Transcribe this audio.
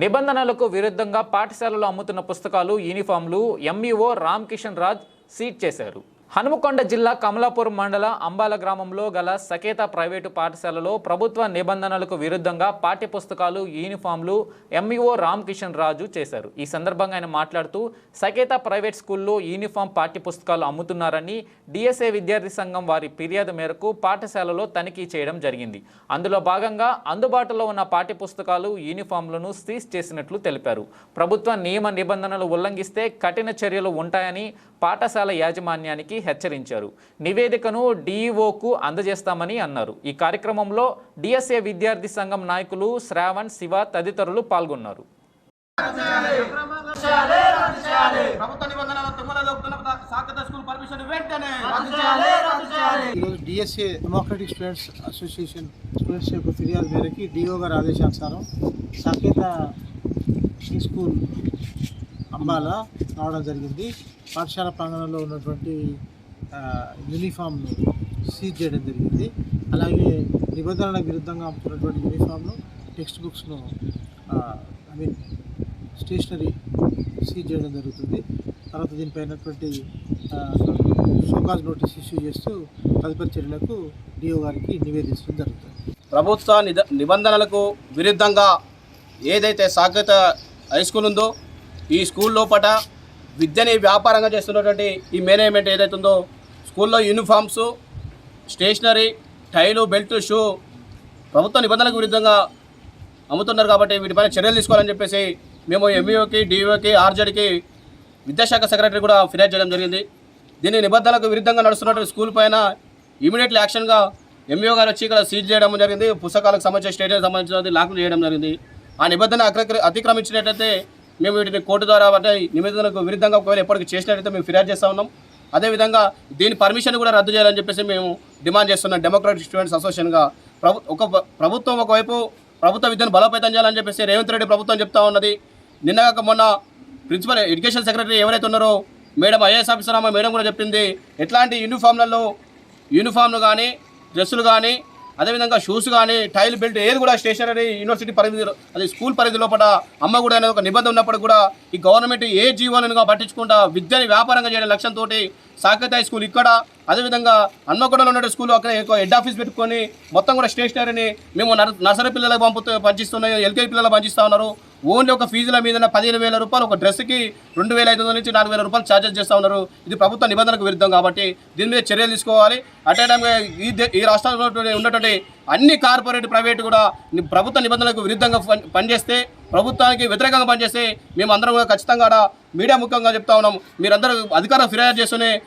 నిబంధనలకు విరుద్ధంగా పాఠశాలలో అమ్ముతున్న పుస్తకాలు యూనిఫామ్లు ఎంఈఓ రామ్ కిషన్ రాజ్ సీట్ చేశారు. హనుమకొండ జిల్లా కమలాపురం మండల అంబాల గ్రామంలో గల సకేత ప్రైవేటు పాఠశాలలో ప్రభుత్వ నిబంధనలకు విరుద్ధంగా పాఠ్యపుస్తకాలు యూనిఫామ్లు ఎంఈఓ రామ్ కిషన్ రాజు చేశారు. ఈ సందర్భంగా ఆయన మాట్లాడుతూ సకేత ప్రైవేట్ స్కూల్లో యూనిఫామ్ పాఠ్యపుస్తకాలు అమ్ముతున్నారని డిఎస్ఏ విద్యార్థి సంఘం వారి ఫిర్యాదు మేరకు పాఠశాలలో తనిఖీ చేయడం జరిగింది. అందులో భాగంగా అందుబాటులో ఉన్న పాఠ్యపుస్తకాలు యూనిఫామ్లను సీజ్ చేసినట్లు తెలిపారు. ప్రభుత్వ నియమ నిబంధనలు ఉల్లంఘిస్తే కఠిన చర్యలు ఉంటాయని పాఠశాల యాజమాన్యానికి హెచ్చరించారు. నివేదికను డీఈఓకు అందజేస్తామని అన్నారు. ఈ కార్యక్రమంలో డిఎస్ఏ విద్యార్థి సంఘం నాయకులు శ్రావణ్ శివ తదితరులు పాల్గొన్నారు. ప్రభుత్వ నిబంధనల తుమ్మల దొక్కుతున్న సాకత స్కూల్ పర్మిషన్ వెంటనే ఈరోజు DSA Democratic Students Association students యొక్క ఫిర్యాదు మేరకి డిఓ గారి ఆదేశానుసారం సాకేత స్కూల్ అంబాల రావడం జరిగింది. పాఠశాల ప్రాంగణంలో ఉన్నటువంటి యూనిఫామ్ను సీజ్ చేయడం జరిగింది. అలాగే నిబంధనలకు విరుద్ధంగా అమ్ముతున్నటువంటి యూనిఫామ్ను టెక్స్ట్ బుక్స్ను ఐ మీన్ స్టేషనరీ సీజ్ చేయడం జరుగుతుంది. తర్వాత దీనిపైనటువంటి షోకాజ్ నోటీస్ ఇష్యూ చేస్తూ తదుపరి చర్యలకు డిఓ గారికి నివేదించడం జరుగుతుంది. ప్రభుత్వ నిబంధనలకు విరుద్ధంగా ఏదైతే సాకేత హై స్కూల్ ఉందో ఈ స్కూల్ లోపల విద్యని వ్యాపారంగా చేస్తున్నటువంటి ఈ మేనేజ్మెంట్ ఏదైతే ఉందో స్కూల్లో యూనిఫామ్స్ స్టేషనరీ టైలు బెల్ట్ షూ ప్రభుత్వ నిబంధనలకు విరుద్ధంగా అమ్ముతున్నారు కాబట్టి వీటిపైన చర్యలు తీసుకోవాలని చెప్పేసి మేము ఎంఈఓకి డిఓకి ఆర్జెడ్కి విద్యాశాఖ సెక్రటరీ కూడా ఫిర్యాదు చేయడం జరిగింది. దీని నిబంధనలకు విరుద్ధంగా నడుస్తున్నటువంటి స్కూల్ పైన ఇమీడియట్లీ యాక్షన్గా ఎంఈఓ గారు వచ్చి ఇక్కడ సీజ్ చేయడం జరిగింది. పుస్తకాలకు సంబంధించిన స్టేడియం సంబంధించిన లాక్లు చేయడం జరిగింది. ఆ నిబంధన అక్ర- అతిక్రమించినట్లయితే మేము వీటిని కోర్టు ద్వారా అంటే నిబంధనలకు విరుద్ధంగా ఒకవేళ ఎప్పటికీ చేసినట్లయితే మేము ఫిర్యాదు చేస్తూ ఉన్నాం. అదేవిధంగా దీని పర్మిషన్ కూడా రద్దు చేయాలని చెప్పేసి మేము డిమాండ్ చేస్తున్నాం డెమోక్రాటిక్ స్టూడెంట్స్ అసోసియేషన్గా ప్రభు ఒక ప్రభుత్వం ఒకవైపు ప్రభుత్వ విద్యను బలోపేతం చేయాలని చెప్పేసి రేవంత్ రెడ్డి ప్రభుత్వం చెప్తా ఉన్నది. నిన్నగాక మొన్న ప్రిన్సిపల్ ఎడ్యుకేషన్ సెక్రటరీ ఎవరైతే ఉన్నారో మేడం ఐఏఎస్ ఆఫీసర్ అమ్మ మేడం కూడా చెప్పింది. ఎట్లాంటి యూనిఫామ్లలో యూనిఫామ్లు కానీ డ్రెస్సులు కానీ అదేవిధంగా షూస్ కానీ టైల్ బెల్ట్ ఏది కూడా స్టేషనరీ యూనివర్సిటీ పరిధి అది స్కూల్ పరిధి లోపల అమ్మ కూడా అనేది ఒక నిబంధన ఉన్నప్పుడు కూడా ఈ గవర్నమెంట్ ఏ జీవోలను పట్టించుకుంటా విద్యని వ్యాపారంగా చేయడం లక్ష్యంతో సాకేత్ హై స్కూల్ ఇక్కడ. అదేవిధంగా హన్మకొండలో ఉన్న స్కూల్ అక్కడ ఎక్కువ హెడ్ ఆఫీస్ పెట్టుకొని మొత్తం కూడా స్టేషనరీని మేము నర్సరీ పిల్లలకు పంపుతూ పంచిస్తున్నాయి ఎల్కేజీ పిల్లలకు పంచిస్తూ ఉన్నారు. ఓన్లీ ఒక ఫీజుల మీద పదిహేను వేల రూపాయలు ఒక డ్రెస్కి రెండు వేల ఐదు వందల నుంచి నాలుగు వేల రూపాయలు ఛార్జెస్ చేస్తూ ఉన్నారు. ఇది ప్రభుత్వ నిబంధనకు విరుద్ధం కాబట్టి దీని మీద చర్యలు తీసుకోవాలి. అటే టైంగా ఈ దే- ఈ రాష్ట్రంలో ఉన్నటువంటి- అన్ని కార్పొరేట్ ప్రైవేట్ కూడా ప్రభుత్వ నిబంధనలకు విరుద్ధంగా పనిచేస్తే ప్రభుత్వానికి వ్యతిరేకంగా పనిచేస్తే మేము అందరం కూడా ఖచ్చితంగా మీడియా ముఖ్యంగా చెప్తా ఉన్నాం. మీరందరూ అధికారం ఫిర్యాదు చేస్తూనే